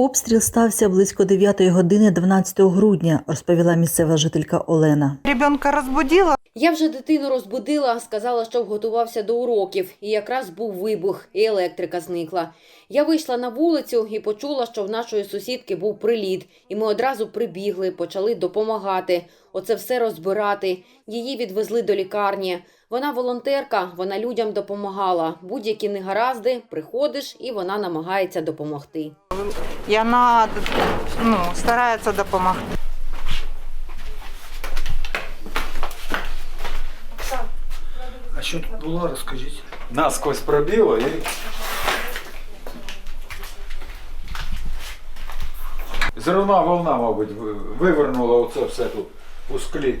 Обстріл стався близько 9 години 12 грудня, розповіла місцева жителька Олена. Ребенка разбудила, Я вже дитину розбудила, сказала, що готувався до уроків, і якраз був вибух, і електрика зникла. Я вийшла на вулицю і почула, що в нашої сусідки був приліт, і ми одразу прибігли, почали допомагати. Оце все розбирати. Її відвезли до лікарні. Вона волонтерка, вона людям допомагала. Будь-які негаразди, приходиш, і вона намагається допомогти. И она ну, старается допомагати. А що тут було, розкажіть. насквозь пробило і. Зерна волна, мабуть, вивернула оце все тут у склі.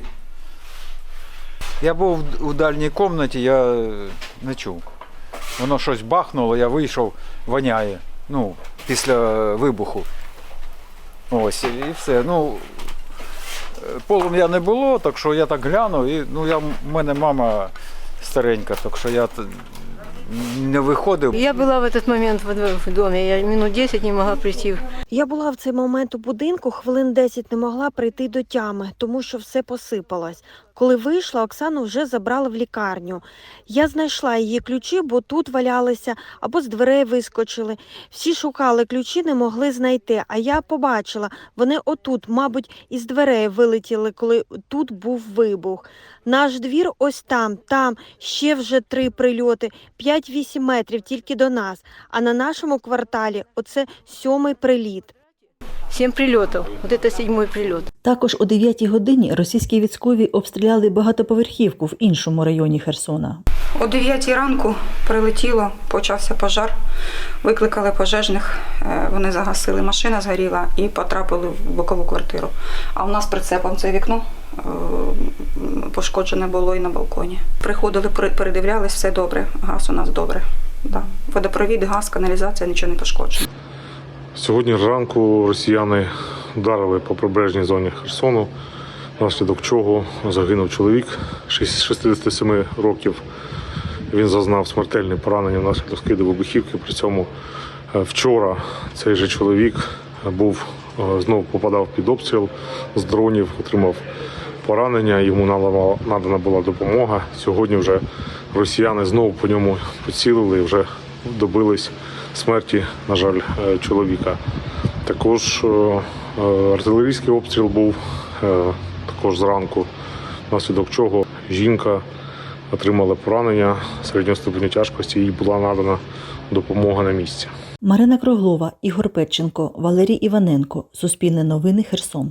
Я був у дальній кімнаті, я не чув. Воно щось бахнуло, я вийшов, воняє. Ну, після вибуху. Ось, і все. Ну, е, полум'я не було, так що я так глянув, і ну, я, в мене мама старенька, так що я не виходив. Я была в этот момент в в доме, я минут 10 не могла прийти. Я була в цей момент у будинку, хвилин 10 не могла прийти до тями, тому що все посипалось. Коли вийшла, Оксану вже забрали в лікарню. Я знайшла її ключі, бо тут валялися або з дверей вискочили. Всі шукали ключі, не могли знайти. А я побачила, вони отут, мабуть, із дверей вилетіли, коли тут був вибух. Наш двір ось там, там ще вже три прильоти, 5-8 метрів тільки до нас. А на нашому кварталі оце сьомий приліт. Семь прилетов. Вот это седьмой прилет. Також о 9 годині російські військові обстріляли багатоповерхівку в іншому районі Херсона. О 9 ранку прилетіло, почався пожар. Викликали пожежних, е, вони загасили, машина згоріла і потрапили в бокову квартиру. А у нас прицепом це вікно е, пошкоджене було і на балконі. Приходили, пере- передивлялись, все добре. Газ у нас добре. Да. Водопровід, газ, каналізація, нічого не пошкоджено. Сьогодні зранку росіяни вдарили по прибережній зоні Херсону, внаслідок чого загинув чоловік шість- 67 років. Він зазнав смертельне поранення внаслідок скиду вибухівки. При цьому е, вчора цей же чоловік був е, знову попадав під обстріл з дронів, отримав поранення. Йому надана була допомога. Сьогодні вже росіяни знову по ньому поцілили вже добились смерті, на жаль, е, чоловіка. Також е, е, артилерійський обстріл був також зранку, внаслідок чого жінка отримала поранення середнього ступеню тяжкості, їй була надана допомога на місці. Марина Круглова, Ігор Петченко, Валерій Іваненко. Суспільне новини Херсон.